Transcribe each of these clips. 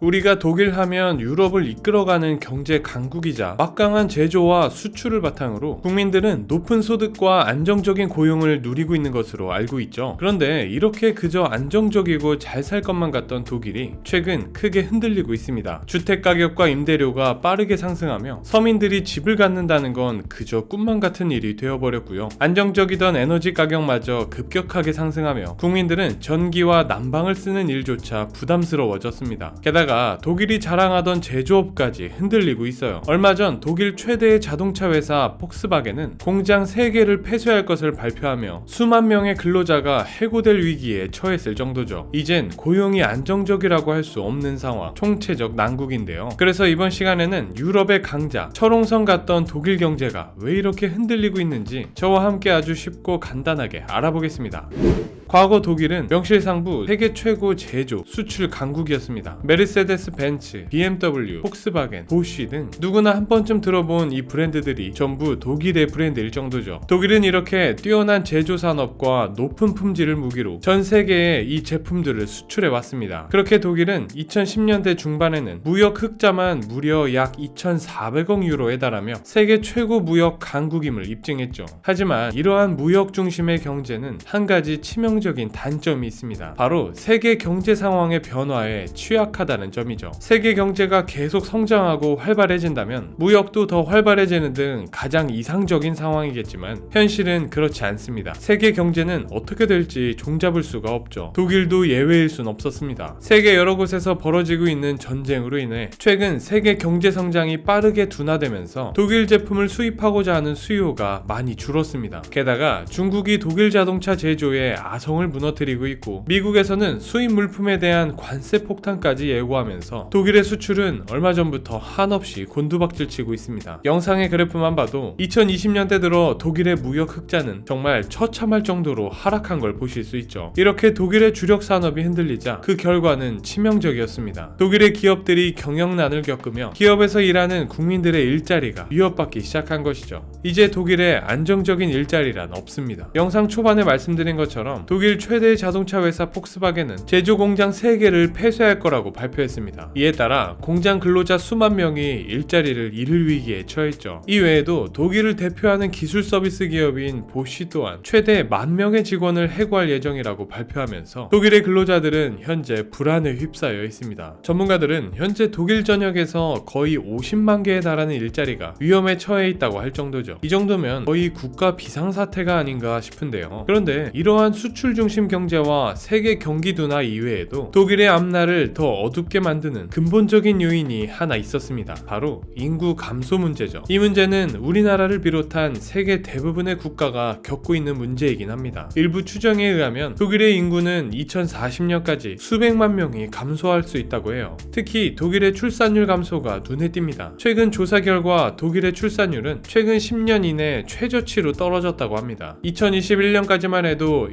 우리가 독일 하면 유럽을 이끌어가는 경제 강국이자 막강한 제조와 수출을 바탕으로 국민들은 높은 소득과 안정적인 고용을 누리고 있는 것으로 알고 있죠. 그런데 이렇게 그저 안정적이고 잘 살 것만 같던 독일이 최근 크게 흔들리고 있습니다. 주택 가격과 임대료가 빠르게 상승하며 서민들이 집을 갖는다는 건 그저 꿈만 같은 일이 되어버렸고요. 안정적이던 에너지 가격마저 급격하게 상승하며 국민들은 전기와 난방을 쓰는 일조차 부담스러워졌습니다. 게다가 독일이 자랑하던 제조업까지 흔들리고 있어요. 얼마 전 독일 최대의 자동차 회사 폭스바겐은 공장 3개를 폐쇄할 것을 발표하며 수만 명의 근로자가 해고될 위기에 처했을 정도죠. 이젠 고용이 안정적이라고 할 수 없는 상황, 총체적 난국인데요. 그래서 이번 시간에는 유럽의 강자, 철옹성 같던 독일 경제가 왜 이렇게 흔들리고 있는지 저와 함께 아주 쉽고 간단하게 알아보겠습니다. 과거 독일은 명실상부 세계 최고 제조, 수출 강국이었습니다. 메르세데스 벤츠, BMW, 폭스바겐, 보쉬 등 누구나 한 번쯤 들어본 이 브랜드들이 전부 독일의 브랜드일 정도죠. 독일은 이렇게 뛰어난 제조 산업과 높은 품질을 무기로 전 세계에 이 제품들을 수출해 왔습니다. 그렇게 독일은 2010년대 중반에는 무역 흑자만 무려 약 2,400억 유로에 달하며 세계 최고 무역 강국임을 입증했죠. 하지만 이러한 무역 중심의 경제는 한 가지 치명 적인 단점이 있습니다. 바로 세계 경제 상황의 변화에 취약하다는 점이죠. 세계 경제가 계속 성장하고 활발해진다면 무역도 더 활발해지는 등 가장 이상적인 상황이겠지만 현실은 그렇지 않습니다. 세계 경제는 어떻게 될지 종잡을 수가 없죠. 독일도 예외일 순 없었습니다. 세계 여러 곳에서 벌어지고 있는 전쟁으로 인해 최근 세계 경제 성장이 빠르게 둔화되면서 독일 제품을 수입하고자 하는 수요가 많이 줄었습니다. 게다가 중국이 독일 자동차 제조에 아 성을 무너뜨리고 있고 미국에서는 수입 물품에 대한 관세 폭탄까지 예고하면서 독일의 수출은 얼마 전부터 한없이 곤두박질 치고 있습니다. 영상의 그래프만 봐도 2020년대 들어 독일의 무역 흑자는 정말 처참할 정도로 하락한 걸 보실 수 있죠. 이렇게 독일의 주력 산업이 흔들리자 그 결과는 치명적이었습니다. 독일의 기업들이 경영난을 겪으며 기업에서 일하는 국민들의 일자리가 위협받기 시작한 것이죠. 이제 독일에 안정적인 일자리란 없습니다. 영상 초반에 말씀드린 것처럼 독일 최대 자동차 회사 폭스바겐은 제조 공장 3개를 폐쇄할 거라고 발표했습니다. 이에 따라 공장 근로자 수만 명이 일자리를 잃을 위기에 처했죠. 이 외에도 독일을 대표하는 기술 서비스 기업인 보쉬 또한 최대 만 명의 직원을 해고할 예정이라고 발표하면서 독일의 근로자들은 현재 불안에 휩싸여 있습니다. 전문가들은 현재 독일 전역에서 거의 50만 개에 달하는 일자리가 위험에 처해 있다고 할 정도죠. 이 정도면 거의 국가 비상사태가 아닌가 싶은데요. 그런데 이러한 수출 중심 경제와 세계 경기 둔화 이외에도 독일의 앞날을 더 어둡게 만드는 근본적인 요인이 하나 있었습니다. 바로 인구 감소 문제죠. 이 문제는 우리나라를 비롯한 세계 대부분의 국가가 겪고 있는 문제이긴 합니다. 일부 추정에 의하면 독일의 인구는 2040년까지 수백만 명이 감소할 수 있다고 해요. 특히 독일의 출산율 감소가 눈에 띕니다. 최근 조사 결과 독일의 출산율은 최근 10년 이내 최저치로 떨어졌다고 합니다. 2021년까지만 해도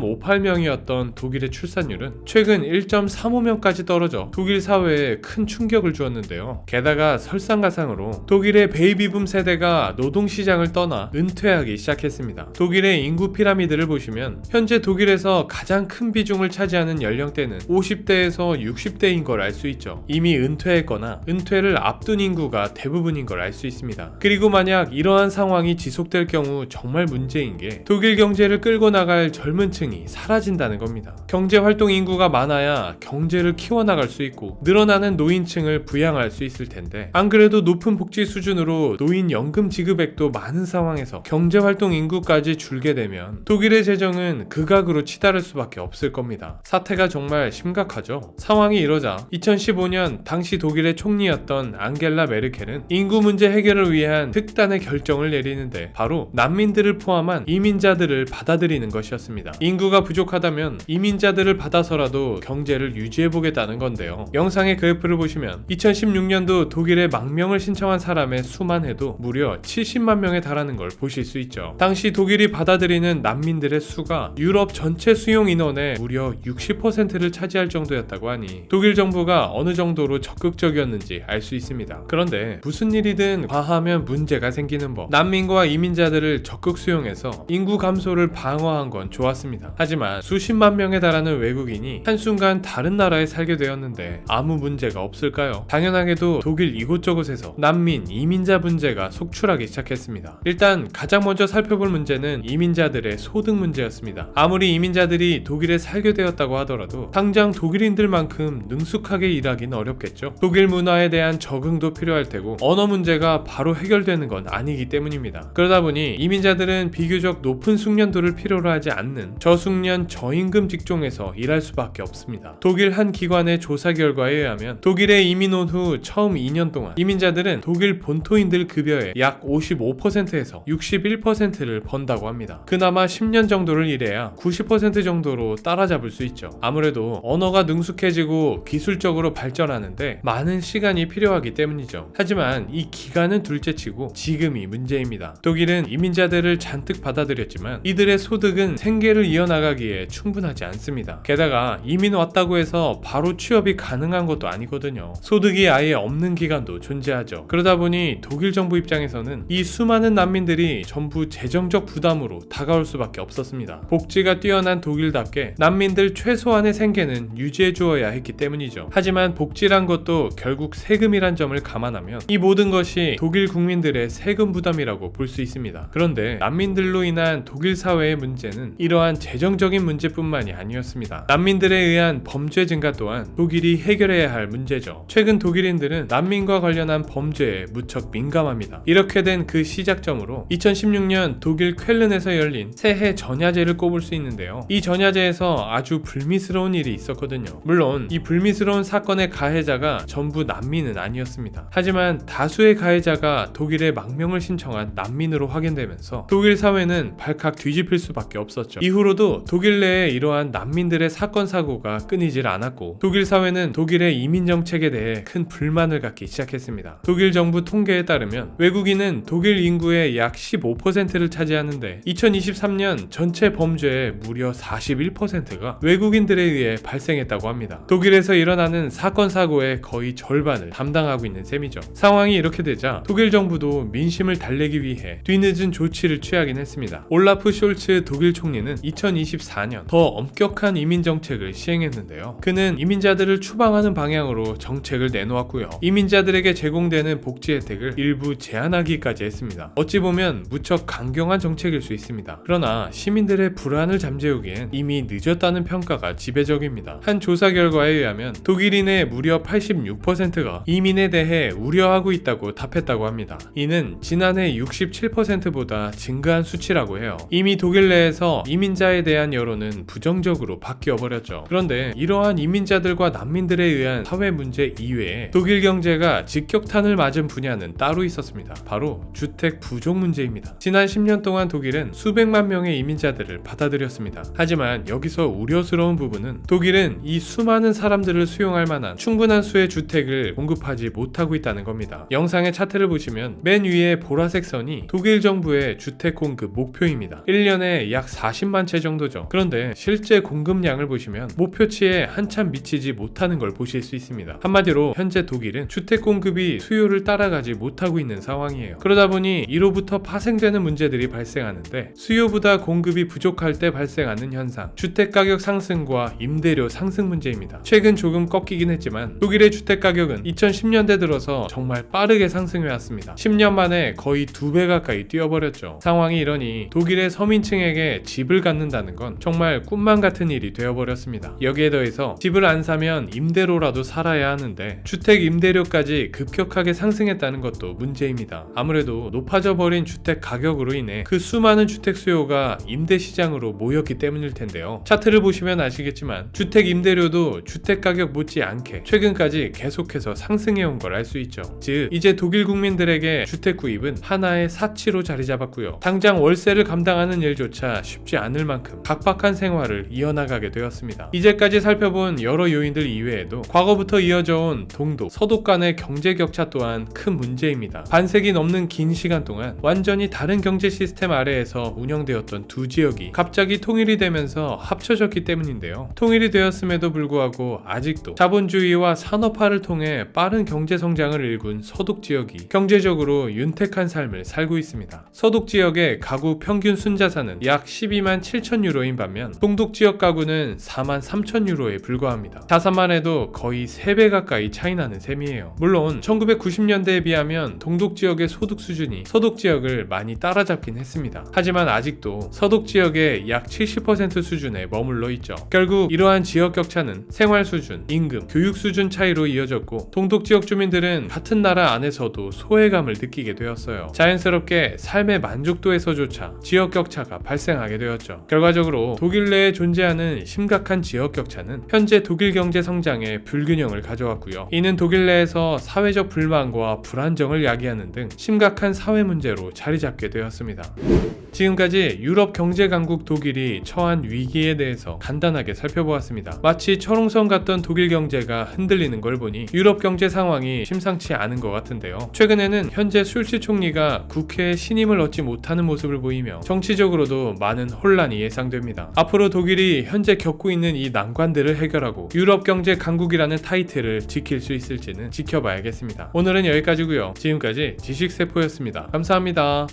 1.58명이었던 독일의 출산율은 최근 1.35명까지 떨어져 독일 사회에 큰 충격을 주었는데요. 게다가 설상가상으로 독일의 베이비붐 세대가 노동시장을 떠나 은퇴하기 시작했습니다. 독일의 인구 피라미드를 보시면 현재 독일에서 가장 큰 비중을 차지하는 연령대는 50대에서 60대인 걸 알 수 있죠. 이미 은퇴했거나 은퇴를 앞둔 인구가 대부분인 걸 알 수 있습니다. 그리고 만약 이러한 상황이 지속될 경우 정말 문제인 게 독일 경제를 끌고 나갈 젊은 층이 사라진다는 겁니다. 경제 활동 인구가 많아야 경제를 키워나갈 수 있고 늘어나는 노인층을 부양할 수 있을 텐데 안 그래도 높은 복지 수준으로 노인 연금 지급액도 많은 상황에서 경제 활동 인구까지 줄게 되면 독일의 재정은 극악으로 치달을 수밖에 없을 겁니다. 사태가 정말 심각하죠. 상황이 이러자 2015년 당시 독일의 총리였던 앙겔라 메르켈은 인구 문제 해결을 위한 특단의 결정을 내리는데 바로 난민들을 포함한 이민자들을 받아들이는 것이었습니다. 인구 가 부족하다면 이민자들을 받아서라도 경제를 유지해보겠다는 건데요. 영상의 그래프를 보시면 2016년도 독일에 망명을 신청한 사람의 수만 해도 무려 70만 명에 달하는 걸 보실 수 있죠. 당시 독일이 받아들이는 난민들의 수가 유럽 전체 수용 인원의 무려 60%를 차지할 정도였다고 하니 독일 정부가 어느 정도로 적극적이었는지 알 수 있습니다. 그런데 무슨 일이든 과하면 문제가 생기는 법. 난민과 이민자들을 적극 수용해서 인구 감소를 방어한 건 좋았습니다. 있었습니다. 하지만 수십만 명에 달하는 외국인이 한순간 다른 나라에 살게 되었는데 아무 문제가 없을까요? 당연하게도 독일 이곳저곳에서 난민, 이민자 문제가 속출하기 시작했습니다. 일단 가장 먼저 살펴볼 문제는 이민자들의 소득 문제였습니다. 아무리 이민자들이 독일에 살게 되었다고 하더라도 당장 독일인들만큼 능숙하게 일하기는 어렵겠죠. 독일 문화에 대한 적응도 필요할 테고 언어 문제가 바로 해결되는 건 아니기 때문입니다. 그러다 보니 이민자들은 비교적 높은 숙련도를 필요로 하지 않는 저숙련 저임금 직종에서 일할 수밖에 없습니다. 독일 한 기관의 조사 결과에 의하면 독일에 이민 온 후 처음 2년 동안 이민자들은 독일 본토인들 급여의 약 55%에서 61%를 번다고 합니다. 그나마 10년 정도를 일해야 90% 정도로 따라잡을 수 있죠. 아무래도 언어가 능숙해지고 기술적으로 발전하는데 많은 시간이 필요하기 때문이죠. 하지만 이 기간은 둘째치고 지금이 문제입니다. 독일은 이민자들을 잔뜩 받아들였지만 이들의 소득은 생계를 이어 나가기에 충분하지 않습니다. 게다가 이민 왔다고 해서 바로 취업이 가능한 것도 아니거든요. 소득이 아예 없는 기간도 존재하죠. 그러다 보니 독일 정부 입장에서는 이 수많은 난민들이 전부 재정적 부담으로 다가올 수밖에 없었습니다. 복지가 뛰어난 독일답게 난민들 최소한의 생계는 유지해 주어야 했기 때문이죠. 하지만 복지란 것도 결국 세금이란 점을 감안하면 이 모든 것이 독일 국민들의 세금 부담이라고 볼 수 있습니다. 그런데 난민들로 인한 독일 사회의 문제는 이러한 재정적인 문제뿐만이 아니었습니다. 난민들에 의한 범죄 증가 또한 독일이 해결해야 할 문제죠. 최근 독일인들은 난민과 관련한 범죄에 무척 민감합니다. 이렇게 된 그 시작점으로 2016년 독일 쾰른에서 열린 새해 전야제를 꼽을 수 있는데요. 이 전야제에서 아주 불미스러운 일이 있었거든요. 물론 이 불미스러운 사건의 가해자가 전부 난민은 아니었습니다. 하지만 다수의 가해자가 독일에 망명을 신청한 난민으로 확인되면서 독일 사회는 발칵 뒤집힐 수밖에 없었죠. 이후로도 독일 내에 이러한 난민들의 사건 사고가 끊이질 않았고 독일 사회는 독일의 이민 정책에 대해 큰 불만을 갖기 시작했습니다. 독일 정부 통계에 따르면 외국인은 독일 인구의 약 15%를 차지하는데 2023년 전체 범죄의 무려 41%가 외국인들에 의해 발생했다고 합니다. 독일에서 일어나는 사건 사고의 거의 절반을 담당하고 있는 셈이죠. 상황이 이렇게 되자 독일 정부도 민심을 달래기 위해 뒤늦은 조치를 취하긴 했습니다. 올라프 숄츠 독일 총리는 2024년 더 엄격한 이민 정책을 시행했는데요. 그는 이민자들을 추방하는 방향으로 정책을 내놓았고요. 이민자들에게 제공되는 복지 혜택을 일부 제한하기까지 했습니다. 어찌 보면 무척 강경한 정책일 수 있습니다. 그러나 시민들의 불안을 잠재우기엔 이미 늦었다는 평가가 지배적입니다. 한 조사 결과에 의하면 독일인의 무려 86%가 이민에 대해 우려하고 있다고 답했다고 합니다. 이는 지난해 67%보다 증가한 수치라고 해요. 이미 독일 내에서 이민자 에 대한 여론은 부정적으로 바뀌어 버렸죠. 그런데 이러한 이민자들과 난민들에 의한 사회 문제 이외에 독일 경제가 직격탄을 맞은 분야는 따로 있었습니다. 바로 주택 부족 문제입니다. 지난 10년 동안 독일은 수백만 명의 이민자들을 받아들였습니다. 하지만 여기서 우려스러운 부분은 독일은 이 수많은 사람들을 수용할 만한 충분한 수의 주택을 공급하지 못하고 있다는 겁니다. 영상의 차트를 보시면 맨 위에 보라색 선이 독일 정부의 주택 공급 목표입니다. 1년에 약 40만 채 정도 죠. 그런데 실제 공급량을 보시면 목표치에 한참 미치지 못하는 걸 보실 수 있습니다. 한마디로 현재 독일은 주택 공급이 수요를 따라가지 못하고 있는 상황이에요. 그러다 보니 이로부터 파생되는 문제들이 발생하는데 수요보다 공급이 부족할 때 발생하는 현상, 주택 가격 상승과 임대료 상승 문제입니다. 최근 조금 꺾이긴 했지만 독일의 주택 가격은 2010년대 들어서 정말 빠르게 상승해 왔습니다. 10년 만에 거의 두 배 가까이 뛰어버렸죠. 상황이 이러니 독일의 서민층에게 집을 갖는다 는 건 정말 꿈만 같은 일이 되어버렸습니다. 여기에 더해서 집을 안 사면 임대로라도 살아야 하는데 주택 임대료까지 급격하게 상승했다는 것도 문제입니다. 아무래도 높아져 버린 주택 가격으로 인해 그 수많은 주택 수요가 임대 시장으로 모였기 때문일 텐데요. 차트를 보시면 아시겠지만 주택 임대료도 주택 가격 못지 않게 최근까지 계속해서 상승해 온 걸 알 수 있죠. 즉 이제 독일 국민들에게 주택 구입은 하나의 사치로 자리 잡았고요. 당장 월세를 감당하는 일조차 쉽지 않을 만큼 각박한 생활을 이어나가게 되었습니다. 이제까지 살펴본 여러 요인들 이외에도 과거부터 이어져 온 동독, 서독 간의 경제 격차 또한 큰 문제입니다. 반세기 넘는 긴 시간 동안 완전히 다른 경제 시스템 아래에서 운영되었던 두 지역이 갑자기 통일이 되면서 합쳐졌기 때문인데요. 통일이 되었음에도 불구하고 아직도 자본주의와 산업화를 통해 빠른 경제 성장을 일군 서독 지역이 경제적으로 윤택한 삶을 살고 있습니다. 서독 지역의 가구 평균 순자산은 약 12만 7천 8천 유로인 반면 동독 지역 가구는 4만 3천 유로에 불과합니다. 자산만 해도 거의 3배 가까이 차이 나는 셈이에요. 물론 1990년대에 비하면 동독 지역의 소득 수준이 서독 지역을 많이 따라잡긴 했습니다. 하지만 아직도 서독 지역의 약 70% 수준에 머물러 있죠. 결국 이러한 지역 격차는 생활 수준, 임금, 교육 수준 차이로 이어졌고 동독 지역 주민들은 같은 나라 안에서도 소외감을 느끼게 되었어요. 자연스럽게 삶의 만족도에서조차 지역 격차가 발생하게 되었죠. 결과적으로 독일 내에 존재하는 심각한 지역 격차는 현재 독일 경제 성장에 불균형을 가져왔고요. 이는 독일 내에서 사회적 불만과 불안정을 야기하는 등 심각한 사회 문제로 자리 잡게 되었습니다. 지금까지 유럽 경제 강국 독일이 처한 위기에 대해서 간단하게 살펴보았습니다. 마치 철옹성 같던 독일 경제가 흔들리는 걸 보니 유럽 경제 상황이 심상치 않은 것 같은데요. 최근에는 현재 술치 총리가 국회에 신임을 얻지 못하는 모습을 보이며 정치적으로도 많은 혼란이 예상됩니다. 앞으로 독일이 현재 겪고 있는 이 난관들을 해결하고 유럽 경제 강국이라는 타이틀을 지킬 수 있을지는 지켜봐야겠습니다. 오늘은 여기까지고요. 지금까지 지식세포였습니다. 감사합니다.